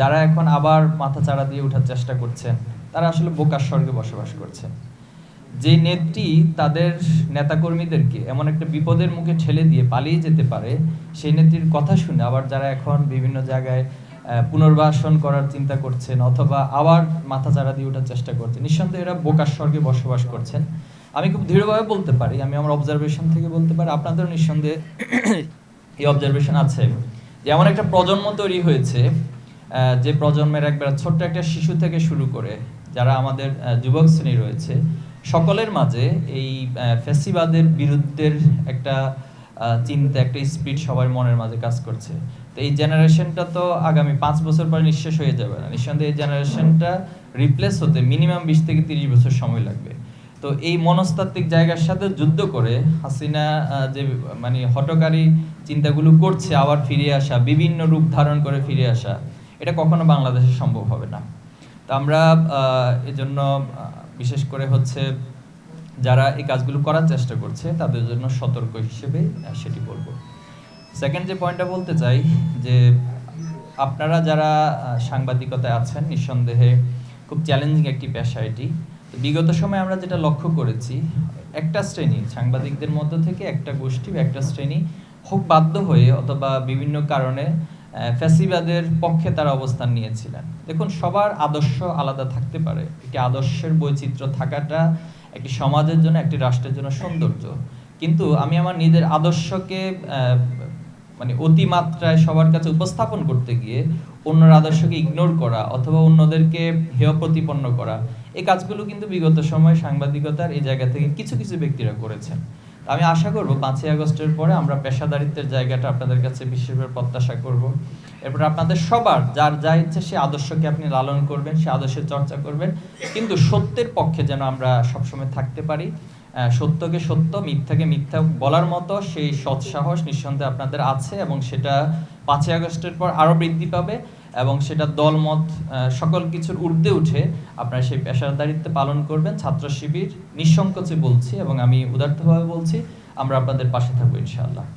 যারা এখন আবার মাথা চাড়া দিয়ে ওঠার চেষ্টা করছেন, তারা আসলে বোকার স্বর্গে বসবাস করছেন। যে নেত্রী তাদের নেতাকর্মীদেরকে এমন একটা বিপদের মুখে ঠেলে দিয়ে পালিয়ে যেতে পারে, সেই নেত্রীর কথা শুনে আবার যারা এখন বিভিন্ন জায়গায় পুনর্বাসন করার চিন্তা করছেন অথবা আবার মাথা চাড়া দিয়ে ওঠার চেষ্টা করছেন, নিঃসন্দেহে এরা বোকার স্বর্গে বসবাস করছেন। আমি খুব দৃঢ়ভাবে বলতে পারি, আমি আমার অবজারভেশন থেকে বলতে পারি, আপনাদেরও নিঃসন্দেহে এই অবজারভেশন আছে। যে এমন একটা প্রজন্ম তৈরি হয়েছে যে প্রজন্মের একবার ছোট্ট একটা শিশু থেকে শুরু করে যারা আমাদের যুবক শ্রেণি রয়েছে সকলের মাঝে এই আহ, ফ্যাসিবাদের বিরুদ্ধের একটা চিন্তা একটা স্পিড সবার মনের মাঝে কাজ করছে। তো এই জেনারেশনটা তো আগামী পাঁচ বছর পরে নিঃশেষ হয়ে যাবে না। নিঃসন্দেহে এই জেনারেশনটা রিপ্লেস হতে মিনিমাম বিশ থেকে তিরিশ বছর সময় লাগবে। তো এই মনস্তাত্ত্বিক জায়গার সাথে যুদ্ধ করে হাসিনা যে মানে হটকারী চিন্তাগুলো করছে আবার ফিরে আসা বিভিন্ন রূপ ধারণ করে ফিরে আসা এটা কখনো বাংলাদেশে সম্ভব হবে না। তো আমরা এজন্য বিশেষ করে হচ্ছে যারা এই কাজগুলো করার চেষ্টা করছে, তাদের জন্য সতর্ক হিসেবে সেটি বলব। সেকেন্ড যে পয়েন্টটা বলতে চাই, যে আপনারা যারা সাংবাদিকতায় আছেন, নিঃসন্দেহে খুব চ্যালেঞ্জিং একটি পেশা এটি। বিগত সময়ে আমরা যেটা লক্ষ্য করেছি, একটা শ্রেণি, সাংবাদিকদের মধ্য থেকে একটা গোষ্ঠী বা একটা শ্রেণি হোক বাধ্য হয়ে অথবা বিভিন্ন কারণে ফ্যাসিবাদের পক্ষে তারা অবস্থান নিয়েছিলেন। দেখুন, সবার আদর্শ আলাদা থাকতে পারে। একটি আদর্শের বৈচিত্র্য থাকাটা একটি সমাজের জন্য, একটি রাষ্ট্রের জন্য সৌন্দর্য। কিন্তু আমি আমার নিজের আদর্শকে মানে অতিমাত্রায় সবার কাছে উপস্থাপন করতে গিয়ে অন্যর আদর্শকে ইগনোর করা অথবা অন্যদেরকে হেয় প্রতিপন্ন করা, এই কাজগুলো কিন্তু বিগত সময়ে সাংবাদিকতার এই জায়গা থেকে কিছু কিছু ব্যক্তিরা করেছেন। আমি আশা করব পাঁচই আগস্টের পরে আমরা পেশাদারিত্বের জায়গাটা আপনাদের কাছে বিশেষভাবে প্রত্যাশা করব। এরপর আপনাদের সবার, যার যা ইচ্ছে সে আদর্শকে আপনি লালন করবেন, সে আদর্শের চর্চা করবেন। কিন্তু সত্যের পক্ষে যেন আমরা সবসময় থাকতে পারি সত্যকে সত্য, মিথ্যাকে মিথ্যা বলার মতো সেই সৎসাহস নিঃসন্দেহে আপনাদের আছে এবং সেটা পাঁচই আগস্টের পর আরও বৃদ্ধি পাবে। এবং সেটা দলমত সকল কিছুর ঊর্ধ্বে উঠে আপনারা সেই পেশাদারিত্ব পালন করবেন। ছাত্র শিবির, নিঃসংকোচে বলছি এবং আমি উদার্থভাবে বলছি, আমরা আপনাদের পাশে থাকব ইনশাআল্লাহ।